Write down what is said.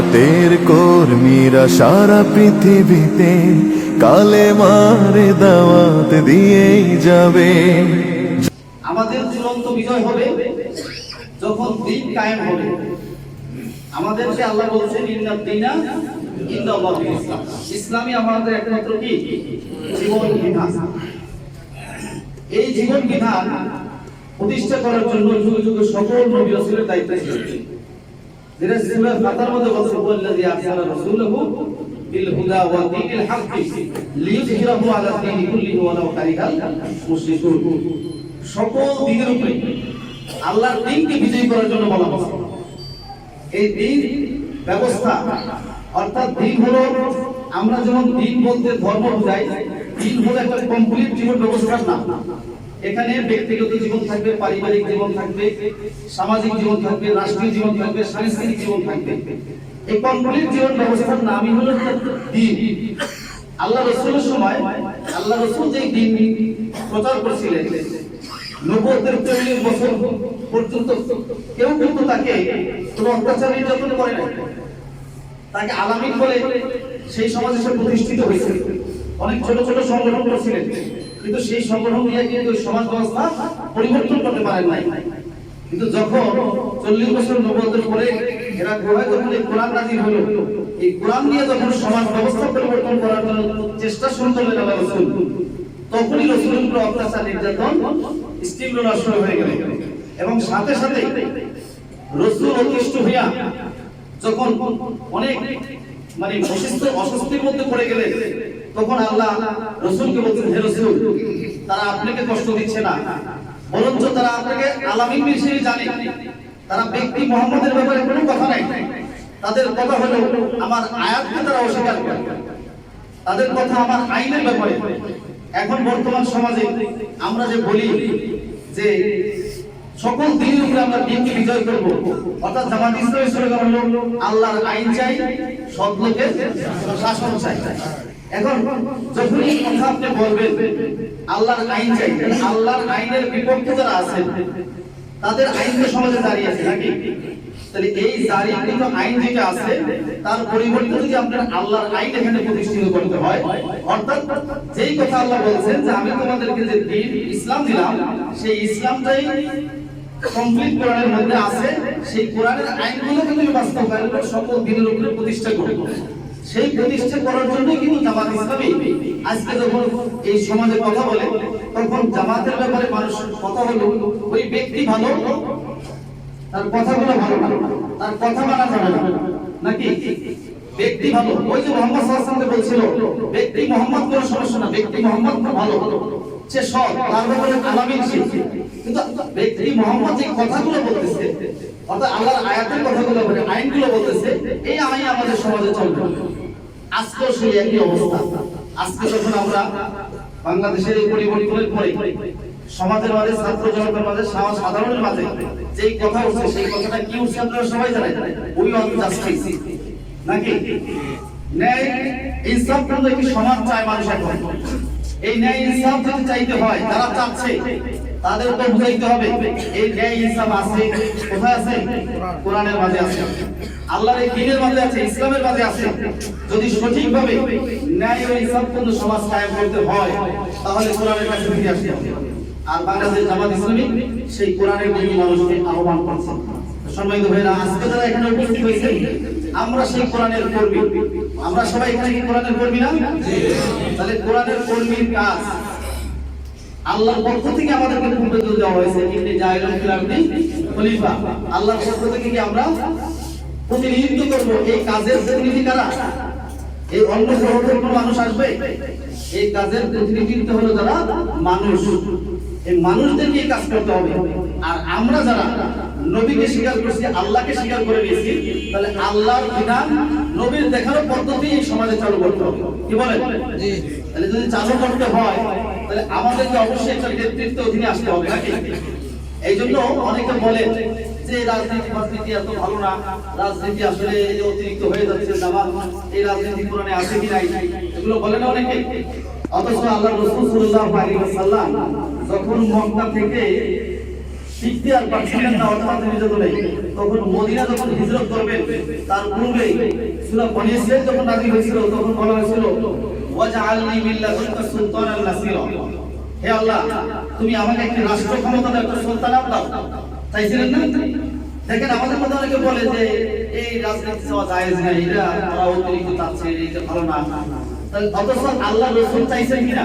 জামাতের কর্মীরা সারা পৃথিবীতে কালে মারে দাওয়াত দিয়েই যাবে। আমাদের চূড়ান্ত বিজয় হবে যখন দিন কায়েম হবে। আমাদেরকে আল্লাহ বলছেন, ইন্না দিনা ইন্দাল্লাহ ইসলাম। ইসলামই আমাদের একমাত্র কি? জীবন বিধান। এই জীবন বিধান প্রতিষ্ঠা করার জন্য যুগে যুগে সকল নবী রাসূলের দায়িত্ব ছিল। সকল আল্লাহর করার জন্য বলা হয়েছে। এই দিন ব্যবস্থা অর্থাৎ দিন হলো আমরা যেমন দিন বলতে ধর্ম বোঝাই দিন হলো একটা কমপ্লিট জীবন ব্যবস্থার নাম। এখানে ব্যক্তিগত জীবন থাকবে, পারিবারিক জীবন থাকবে, সামাজিক জীবন থাকবে, রাষ্ট্রীয় জীবন থাকবে, সাংস্কৃতিক জীবন থাকবে। এই কমপ্লিট জীবন ব্যবস্থার নামই হলো দিন। আল্লাহ রসুলের সময়, আল্লাহ রসুল যে দিন প্রচার করেছিলেন নব্বতের চল্লিশ বছর পর্যন্ত কেউ কিন্তু তাকে কোনো অত্যাচার নির্যাতন করে না তাকে আলামিন বলে সেই সমাজে সে প্রতিষ্ঠিত হয়েছে। অনেক ছোট ছোট সংগঠন করেছিলেন। কিন্তু সেই সংগঠন নিয়ে কিন্তু সমাজ ব্যবস্থা পরিবর্তন করতে পারেন নাই। কিন্তু যখন চল্লিশ বছর নব্বতের পরে এরা যখন এই কোরআন হলো, এই কোরআন নিয়ে যখন সমাজ ব্যবস্থা পরিবর্তন করার জন্য চেষ্টা শুরু করলেন রসুল, তখনই অত্যাচার, নির্যাতন হয়ে গেল। এবং সাথে সাথে রসুল অতিষ্ঠ হইয়া যখন অনেক মানে অসুস্থ অস্বস্তির মধ্যে পড়ে গেলে তখন আল্লাহ রসুলকে বলতেন হে রসুল, তারা আপনাকে কষ্ট দিচ্ছে না। বরঞ্চ তারা আপনাকে আলামিন হিসেবে জানে। তারা ব্যক্তি মোহাম্মদের ব্যাপারে কোনো কথা নাই। তাদের কথা হলো, আমার আয়াতকে তারা অস্বীকার করে। তাদের কথা আমার আইনের ব্যাপারে। এখন বর্তমান সমাজে আমরা যে বলি যে সকল দিনের উপরে আমরা দিনকে বিজয় করব। অর্থাৎ জামাত ইসলামী স্লোগান হলো আল্লাহর আইন চাই, সৎ লোকের শাসন চাই। এখন যখনই কথা আপনি বলবেন, আল্লাহর আইন চাই আল্লাহর আইনের বিপক্ষে যারা আছেন, তাদের আইন তো সমাজে আছে নাকি? তাহলে এই আইন যেটা আছে, তার পরিবর্তে যদি আপনার আল্লাহর আইন এখানে প্রতিষ্ঠিত করতে হয়, অর্থাৎ যেই কথা আল্লাহ বলছেন যে আমি তোমাদেরকে যে দিন ইসলাম দিলাম, সেই ইসলামটাই কমপ্লিট কোরআনের মধ্যে আছে, সেই কোরআনের আইনগুলো কিন্তু বাস্তবায়ন করে সকল দিনের উপরে প্রতিষ্ঠা করবে সেই প্রতিষ্ঠা করার জন্যই কিন্তু জামাত ইসলামী আজকে যখন এই সমাজে কথা বলে, তখন জামাতের ব্যাপারে মানুষ কথা হলো ওই ব্যক্তি ভালো, তার কথাগুলো ভালো তার কথা মানা যাবে না। নাকি? ব্যক্তি ভালো। ওই যে মোহাম্মদ সাল্লাল্লাহু বলছিল, ব্যক্তি মোহাম্মদ কোনো সমস্যা না, ব্যক্তি মোহাম্মদ খুব ভালো। সে সৎ, তার ব্যাপারে আলামিন সে কিন্তু ব্যক্তি মোহাম্মদ যে কথাগুলো বলতেছে, অর্থাৎ আল্লাহর আয়াতের কথাগুলো বলে, আইনগুলো বলতেছে, এই আইন আমাদের সমাজে চলবে আজকেও সেই একই অবস্থা। আজকে যখন আমরা বাংলাদেশের এই পরিবর্তনের পরে সমাজের মাঝে, ছাত্র জনতার মাঝে সাধারণের মাঝে যেই কথা উঠছে সেই কথাটা কি উঠছে আপনারা সবাই জানেন? ওয়ান্ট জাস্টিস নাকি? ন্যায়, ইনসাফ একটি সমাজ চায় মানুষ এখন? এই ন্যায় ইনসাফ যদি চাইতে হয়, যারা চাচ্ছে, তাদের তো বুঝাইতে হবে, এই ন্যায় ইনসাফ আছে, কোথায় আছে? কোরআনের মাঝে আছে। আল্লাহর এই দ্বীনের মাঝে আছে, ইসলামের মাঝে আছে। যদি সঠিকভাবে ন্যায় ও ইনসাফ কিন্তু সমাজ কায়েম করতে হয়, তাহলে কোরআনের কাছে ফিরে আসতে হবে। আর বাংলাদেশ জামাত ইসলামী সেই কোরআনের দিকে মানুষকে আহ্বান করছে। আজকে যারা এখানে উপস্থিত হয়েছে, আমরা সেই কোরআনের কর্মী। আমরা সবাই এখানে কি কোরআনের কর্মী না? তাহলে কোরআনের কর্মীর কাজ। আল্লাহর পক্ষ থেকে আমাদেরকে দেওয়া হয়েছে, ইবনে খলিফা। আল্লাহর পক্ষ থেকে কি আমরা প্রতিনিধিত্ব করব? এই কাজের প্রতিনিধি কারা? এই অন্য গ্রহ থেকে কোনো মানুষ আসবে? এই কাজের প্রতিনিধিত্ব হলো যারা মানুষ। এই মানুষদেরকে কাজ করতে হবে। আর আমরা যারা নবীকে স্বীকার করছি আল্লাহকে স্বীকার করে নিয়েছি তাহলে আল্লাহর বিধান নবীর দেখানো পদ্ধতি এই সমাজে চালু করতে হবে। কি বলেন? তাহলে যদি চালু করতে হয় তাহলে আমাদেরকে অবশ্যই একটা নেতৃত্ব অধীনে আসতে হবে নাকি? এই জন্য অনেকে বলে যে রাজনীতি রাজনীতি এত ভালো না। রাজনীতি আসলে অতিরিক্ত হয়ে যাচ্ছে জামাত এই রাজনীতি কোরআনে আছে কি নাই? এগুলো বলে না অনেকে? অথচ আল্লাহ রসুল ওয়াসাল্লাম যখন মক্কা থেকে শিখতে আর পারছিলেন না অর্থাৎ নির্যাতনে তখন মদিনা যখন হিজরত করবেন তার পূর্বে সূরা বনি ইসরাইল যখন নাযিল হয়েছিল, তখন বলা হয়েছিল, ওয়াজআলনি মিন লাদুনকা সুলতানান নাসিরা। হে আল্লাহ, তুমি আমাকে একটি রাষ্ট্র ক্ষমতা দাও, একটা সুলতানাত দাও। চাইছিলেন না? দেখেন, আমাদের মধ্যে অনেকে বলে যে, এই রাজনীতি চাওয়া জায়েজ না এটা তারা অতিরিক্ত চাচ্ছে, এটা ভালো না। অথচ আল্লাহ রসুল চাইছেন কিনা?